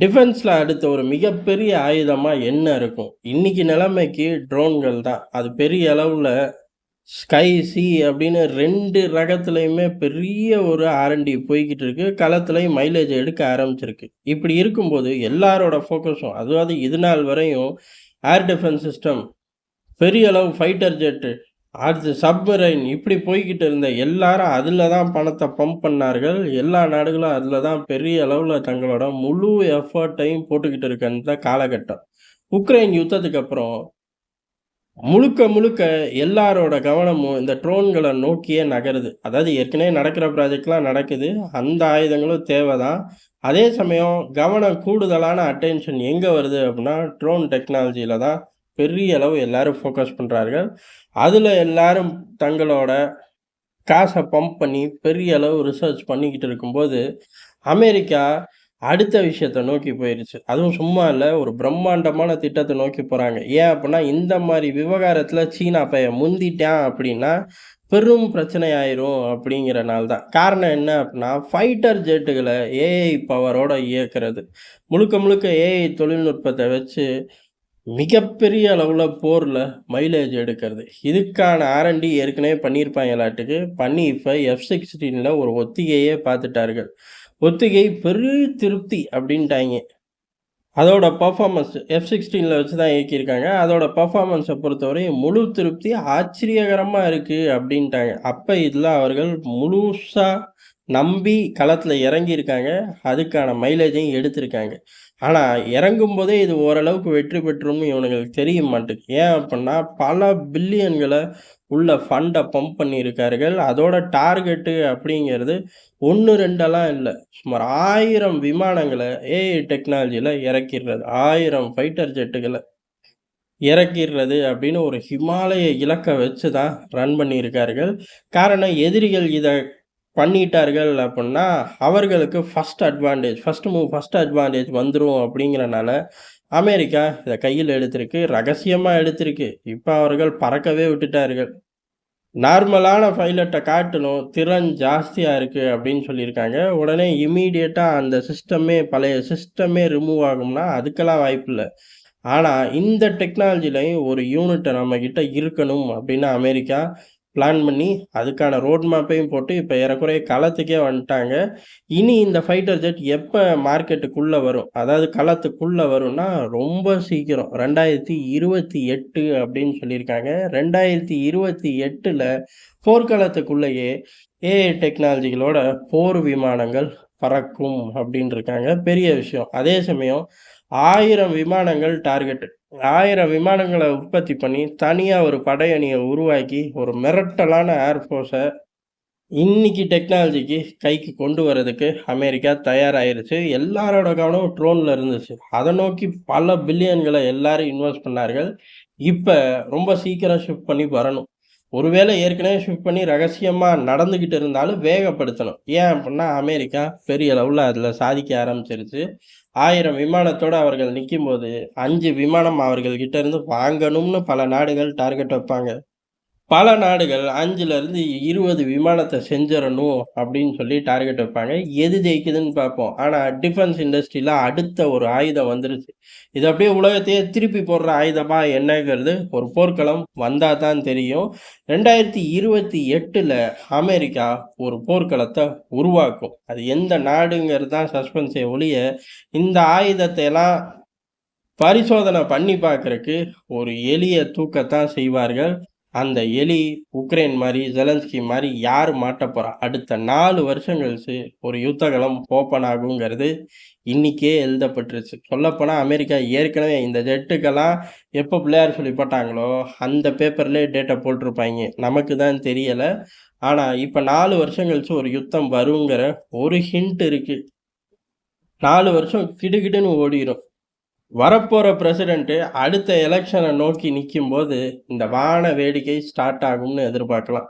டிஃபென்ஸில் அடுத்த ஒரு மிகப்பெரிய ஆயுதமாக என்ன இருக்கும்? இன்னைக்கு நிலைமைக்கு ட்ரோன்கள் தான். அது பெரிய அளவில் ஸ்கை, சி அப்படின்னு ரெண்டு ரகத்துலையுமே பெரிய ஒரு ஆரண்டி போய்க்கிட்டு இருக்கு. களத்துலையும் மைலேஜ் எடுக்க ஆரம்பிச்சிருக்கு. இப்படி இருக்கும்போது எல்லாரோட ஃபோக்கஸும் அதாவது இதுநாள் வரையும் ஏர் டிஃபென்ஸ் சிஸ்டம், பெரிய அளவு ஃபைட்டர் ஜெட்டு, அடுத்து சப்மரைன் இப்படி போய்க்கிட்டு இருந்த எல்லாரும் அதில் தான் பணத்தை பம்ப் பண்ணார்கள். எல்லா நாடுகளும் அதில் தான் பெரிய அளவில் தங்களோட முழு எஃபோர்ட்டையும் போட்டுக்கிட்டு இருக்கின்ற காலகட்டம். உக்ரைன் யுத்தத்துக்கு அப்புறம் முழுக்க முழுக்க எல்லாரோட கவனமும் இந்த ட்ரோன்களை நோக்கியே நகருது. அதாவது ஏற்கனவே நடக்கிற ப்ராஜெக்ட்லாம் நடக்குது. அந்த ஆயுதங்களும் தேவை தான். அதே சமயம் கவனம் கூடுதலான அட்டென்ஷன் எங்கே வருது அப்படின்னா, ட்ரோன் டெக்னாலஜியில் தான் பெரிய அளவு எல்லாரும் ஃபோக்கஸ் பண்ணுறார்கள் அதில் எல்லாரும் தங்களோட காசை பம்ப் பண்ணி பெரிய அளவு ரிசர்ச் பண்ணிக்கிட்டு இருக்கும்போது, அமெரிக்கா அடுத்த விஷயத்த நோக்கி போயிடுச்சு அதுவும் சும்மா இல்லை ஒரு பிரம்மாண்டமான திட்டத்தை நோக்கி போகிறாங்க ஏன் அப்படின்னா, இந்த மாதிரி விவகாரத்தில் சீனா பையன் முந்திட்டான் அப்படின்னா, பெரும் பிரச்சனை ஆயிரும் அப்படிங்கிறனால தான். காரணம் என்ன அப்படின்னா, ஃபைட்டர் ஜெட்டுகளை ஏஐ பவரோட இயக்கிறது. முழுக்க முழுக்க ஏஐ தொழில்நுட்பத்தை வச்சு மிகப்பெரிய அளவில் போரில் மைலேஜ் எடுக்கிறது. இதுக்கான ஆரண்டி ஏற்கனவே பண்ணியிருப்பாங்களாட்டுக்கு. பண்ணி இப்போ எஃப்-16ல ஒரு ஒத்திகையே பார்த்துட்டார்கள். ஒத்திகை பெரு திருப்தி அப்படின்ட்டாங்க அதோட பர்ஃபார்மன்ஸ் எஃப்-16ல வச்சு தான் இயக்கியிருக்காங்க. அதோட பர்ஃபார்மன்ஸை பொறுத்தவரையும் முழு திருப்தி ஆச்சரியகரமாக இருக்குது அப்படின்ட்டாங்க. அப்போ இதில் அவர்கள் முழுசாக நம்பி களத்தில் இறங்கியிருக்காங்க. அதுக்கான மைலேஜையும் எடுத்திருக்காங்க. ஆனா இறங்கும்போதே இது ஓரளவுக்கு வெற்றி பெற்றும்னு இவனுங்களுக்கு தெரிய மாட்டேங்குது ஏன் அப்படின்னா, பல பில்லியன்களை உள்ள ஃபண்டை பம்ப் பண்ணியிருக்கார்கள். அதோட டார்கெட்டு அப்படிங்கிறது ஒன்று ரெண்டெல்லாம் இல்லை சுமார் ஆயிரம் விமானங்களை ஏஐ டெக்னாலஜியில் இறக்கிடுறது ஆயிரம் ஃபைட்டர் ஜெட்டுகளை இறக்கிடுறது அப்படின்னு ஒரு ஹிமாலய இலக்கை வச்சு தான் ரன் பண்ணியிருக்கார்கள். காரணம் எதிரிகள் இதை பண்ணிட்டார்கள் அப்படின்னா, அவர்களுக்கு first advantage first move first advantage வந்துடும் அப்படிங்கிறனால, அமெரிக்கா இதை கையில் எடுத்திருக்கு. ரகசியமாக எடுத்திருக்கு. இப்போ அவர்கள் பறக்கவே விட்டுட்டார்கள். நார்மலான பைலட்டை காட்டணும் திறன் ஜாஸ்தியாக இருக்குது அப்படின்னு சொல்லியிருக்காங்க. உடனே இமீடியட்டாக அந்த சிஸ்டமே பழைய சிஸ்டமே ரிமூவ் ஆகும்னா, அதுக்கெல்லாம் வாய்ப்பில்லை ஆனால் இந்த டெக்னாலஜிலையும் ஒரு யூனிட்டை நம்மக்கிட்ட இருக்கணும் அப்படின்னு அமெரிக்கா பிளான் பண்ணி, அதுக்கான ரோட் மேப்பையும் போட்டு இப்போ ஏறக்குறைய களத்துக்கே வந்துட்டாங்க. இனி இந்த ஃபைட்டர் ஜெட் எப்போ மார்க்கெட்டுக்குள்ளே வரும்? அதாவது களத்துக்குள்ளே வரும்னா, ரொம்ப சீக்கிரம் 2028 அப்படின்னு சொல்லியிருக்காங்க. 2028ல போர்க்களத்துக்குள்ளேயே ஏஐ டெக்னாலஜிகளோட போர் விமானங்கள் பறக்கும் அப்படின்னு இருக்காங்க. பெரிய விஷயம். அதே சமயம் ஆயிரம் விமானங்கள் டார்கெட். ஆயிரம் விமானங்களை உற்பத்தி பண்ணி, தனியாக ஒரு படையணியை உருவாக்கி, ஒரு மிரட்டலான ஏர் ஃபோர்ஸ இன்னைக்கு டெக்னாலஜிக்கு கைக்கு கொண்டு வரதுக்கு அமெரிக்கா தயாராகிருச்சு எல்லாரோட கவனம் ட்ரோனில் இருந்துச்சு. அதை நோக்கி பல பில்லியன்களை எல்லாரும் இன்வெஸ்ட் பண்ணார்கள். இப்போ ரொம்ப சீக்கிரம் ஷிஃப்ட் பண்ணி வரணும். ஒருவேளை ஏற்கனவே ஷிஃப்ட் பண்ணி ரகசியமாக நடந்துக்கிட்டு இருந்தாலும் வேகப்படுத்தணும். ஏன் அப்படின்னா, அமெரிக்கா பெரிய அளவில் அதில் சாதிக்க ஆரம்பிச்சிருச்சு. ஆயிரம் விமானத்தோடு அவர்கள் நிக்கும்போது, 5 விமானம் அவர்கள்கிட்ட இருந்து வாங்கணும்னு பல நாடுகள் டார்கெட் வைப்பாங்க. பல நாடுகள் அஞ்சுலேருந்து இருபது விமானத்தை செஞ்சிடணும் அப்படின்னு சொல்லி டார்கெட் வைப்பாங்க. எது ஜெயிக்குதுன்னு பார்ப்போம். ஆனால் டிஃபென்ஸ் இண்டஸ்ட்ரியில் அடுத்த ஒரு ஆயுதம் வந்துருச்சு. இது அப்படியே உலகத்தையே திருப்பி போடுற ஆயுதமாக என்னங்கிறது ஒரு போர்க்களம் வந்தால் தான் தெரியும். 2028ல அமெரிக்கா ஒரு போர்க்களத்தை உருவாக்கும். அது எந்த நாடுங்கிறது தான் சஸ்பென்ஸே ஒழிய, இந்த ஆயுதத்தை எல்லாம் பரிசோதனை பண்ணி பார்க்குறக்கு ஒரு எளிய தூக்கத்தான் செய்வார்கள். அந்த எலி உக்ரைன் மாதிரி ஜெலன்ஸ்கி மாதிரி யார் மாட்ட போகிறா அடுத்த நாலு வருஷம் கழிச்சு ஒரு யுத்தகலம் ஓப்பன் ஆகுங்கிறது இன்னைக்கே எழுதப்பட்டுருச்சு. சொல்லப்போனால் அமெரிக்கா ஏற்கனவே இந்த ஜெட்டுக்கெல்லாம் எப்போ பிள்ளையார் சொல்லி போட்டாங்களோ, அந்த பேப்பர்லேயே டேட்டா போட்டிருப்பாய்ங்க. நமக்கு தான் தெரியலை ஆனால் இப்போ நாலு வருஷம் கழிச்சு ஒரு யுத்தம் வருங்கிற ஒரு ஹிண்ட் இருக்குது நாலு வருஷம் கிடுகிடுன்னு ஓடிரும். வரப்போகிற பிரசிடெண்ட்டு அடுத்த எலெக்ஷனை நோக்கி நிக்கும்போது, இந்த வான வேடிக்கை ஸ்டார்ட் ஆகும்னு எதிர்பார்க்கலாம்.